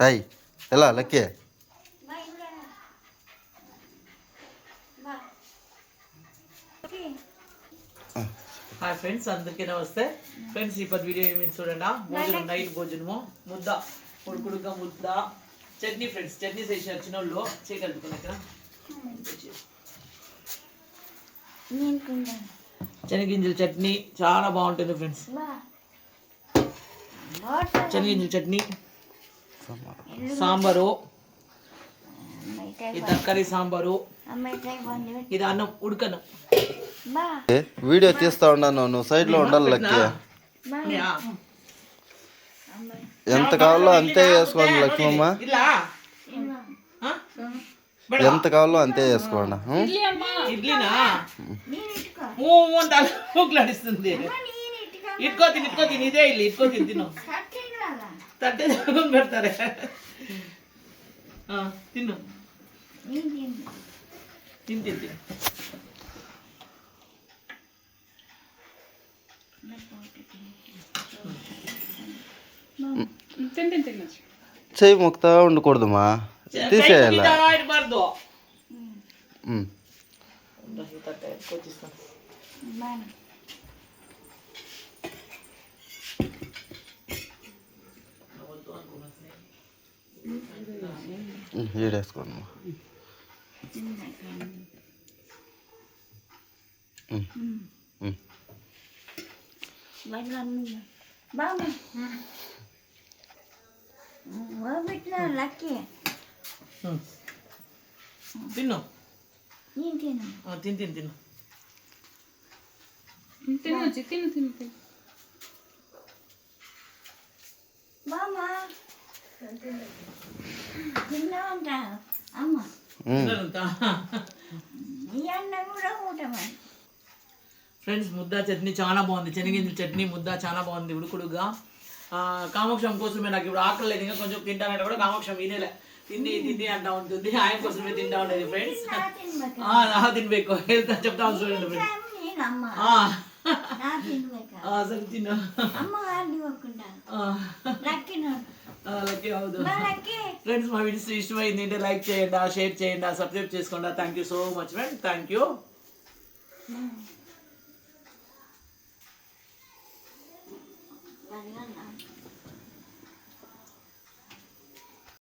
Hi ఎలా lucky? Hi friends అందరికీ నమస్తే. ఫ్రెండ్స్ ఇప్పుడు వీడియో ఏమి చూడండి. భోజనం నైట్ భోజనము ముద్ద. ఉడుకుడుగా ముద్ద. చట్నీ ఫ్రెండ్స్ చట్నీ చేసి వచ్చిన వాళ్ళు చేయగలుగుతున్నా ఇక్కడ శనగింజల చట్నీ చాలా బాగుంటుంది ఫ్రెండ్స్. శనగింజల చట్నీ సాంబారు ఇది తరకారీ సాంబారు ఇది అన్నం ఉడకన్నం ఏ, వీడియో తీస్తా ఉన్నాను నువ్వు? సైడ్లో ఉండాలి లక్కీ. ఎంత కావాలో అంతే వేసుకోండి లక్ష్మమ్మ? ఎంత కావాలో అంతే వేసుకోండి? ఇడ్లీనా? ఊ ఊ అని ఊకులాడిస్తుంది ఇట్టుకో తిని ఇట్టుకో తిని ఇదే ఇల్లు ఇట్టుకో తిని తిను తట్టే తీసుకొని పెడతారే తిను తిని తిని తిను చెయ్యి మొక్తా ఉండకూడదమ్మా తీసేయాల కై మీద ఇడబార్దు. ఉం. ఉండు, ఈ తట్ట ఎత్తుకొచ్చిస్తాను. ఉం, ఈడేసుకోండి అమ్మా. ఉం. ఉం. లక్కీ ఉం. తిను నేను తిను ఫ్రెండ్స్ ముద్దా చట్నీ చాలా బాగుంది. చెనిగింజల చట్నీ ముద్దా చాలా బాగుంది ఉడుకుడుగా. కామోక్షం కోసమే నాకు ఇప్పుడు ఆకలి లేదు ఇంకా కొంచెం తింటానంటే కూడా కామోక్షం ఈనేలే తిండి తిండి అంటా ఉంటుంది. ఆయన కోసమే తింటా ఉండేది ఫ్రెండ్స్. తినబేకు హెల్త్ చెప్తా చూడండి ఫ్రెండ్స్. నేను అమ్మ నా తినಬೇక సరే తిన్నా అమ్మ వాళ్ళు ఇవ్వకుండా లక్కీ నోడు అలాగే హౌదు బా లక్కీ? ఫ్రెండ్స్ మా వీడియోస్ ఇష్టమైంది అంటే లైక్ చేయండి షేర్ చేయండి సబ్స్క్రైబ్ చేసుకోండి. Thank you so much friend thank you పదిగల